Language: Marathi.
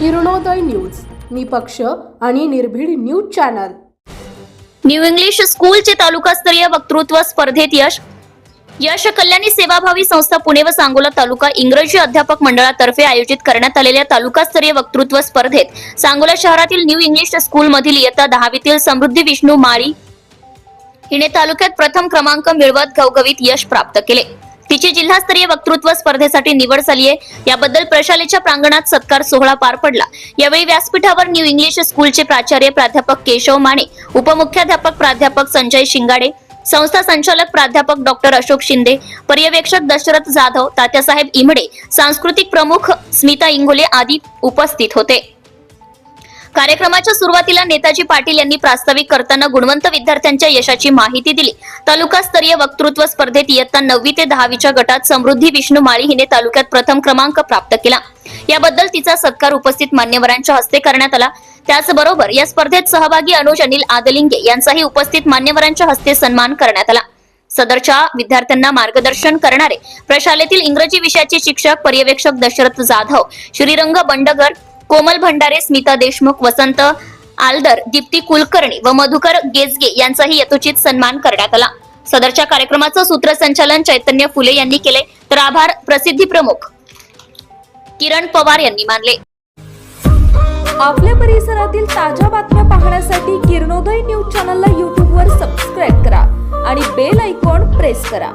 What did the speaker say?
किरणोदय न्यूज. निपक्ष आणि निर्भीड न्यूज चॅनल. न्यू इंग्लिश स्कूलचे तालुकास्तरीय वक्तृत्व स्पर्धेत यश. यश कल्याणी सेवाभावी संस्था पुणे व सांगोला तालुका इंग्रजी अध्यापक मंडळातर्फे आयोजित करण्यात आलेल्या तालुकास्तरीय वक्तृत्व स्पर्धेत सांगोला शहरातील न्यू इंग्लिश स्कूल मधील इयत्ता दहावीतील समृद्धी विष्णू माळी. हिने तालुक्यात प्रथम क्रमांक मिळवत घवघवीत यश प्राप्त केले. तिची जिल्हास्तरीय वक्तृत्व स्पर्धेसाठी निवड झाली आहे याबद्दल प्रशालेच्या प्रांगणात सत्कार सोहळा पार पडला. यावेळी व्यासपीठावर न्यू इंग्लिश स्कूलचे प्राचार्य प्राध्यापक केशव माने उपमुख्याध्यापक प्राध्यापक संजय शिंगाडे संस्था संचालक प्राध्यापक डॉक्टर अशोक शिंदे पर्यवेक्षक दशरथ जाधव तात्यासाहेब इमडे सांस्कृतिक प्रमुख स्मिता इंगोले आदी उपस्थित होते. कार्यक्रमाच्या सुरुवातीला नेताजी पाटील यांनी प्रास्ताविक करताना गुणवंत विद्यार्थ्यांच्या यशाची माहिती दिली. तालुकास्तरीय वक्तृत्व स्पर्धेत इयत्ता नववी ते दहावीच्या गटात समृद्धी विष्णू माळी हिने तालुक्यात प्रथम क्रमांक प्राप्त केला. याबद्दल तिचा सत्कार उपस्थित मान्यवरांच्या हस्ते करण्यात आला. त्याचबरोबर या स्पर्धेत सहभागी अनुज अनिल आदलिंगे यांचाही उपस्थित मान्यवरांच्या हस्ते सन्मान करण्यात आला. सदरच्या विद्यार्थ्यांना मार्गदर्शन करणारे प्रशालेतील इंग्रजी विषयाचे शिक्षक पर्यवेक्षक दशरथ जाधव श्रीरंग बंडगर कोमल भंडारे स्मिता देशमुख वसंत आलदर दीप्ती कुलकर्णी व मधुकर गेजगे यांचाही यथोचित सन्मान करण्यात आला. सदरच्या कार्यक्रमाचं सूत्रसंचालन चैतन्य फुले यांनी केले तर आभार प्रसिद्धी प्रमुख किरण पवार यांनी मानले. आपल्या परिसरातील ताज्या बातम्या पाहण्यासाठी किरणोदय न्यूज चॅनलला यूट्यूबवर सबस्क्राईब करा आणि बेल ऐकॉन प्रेस करा.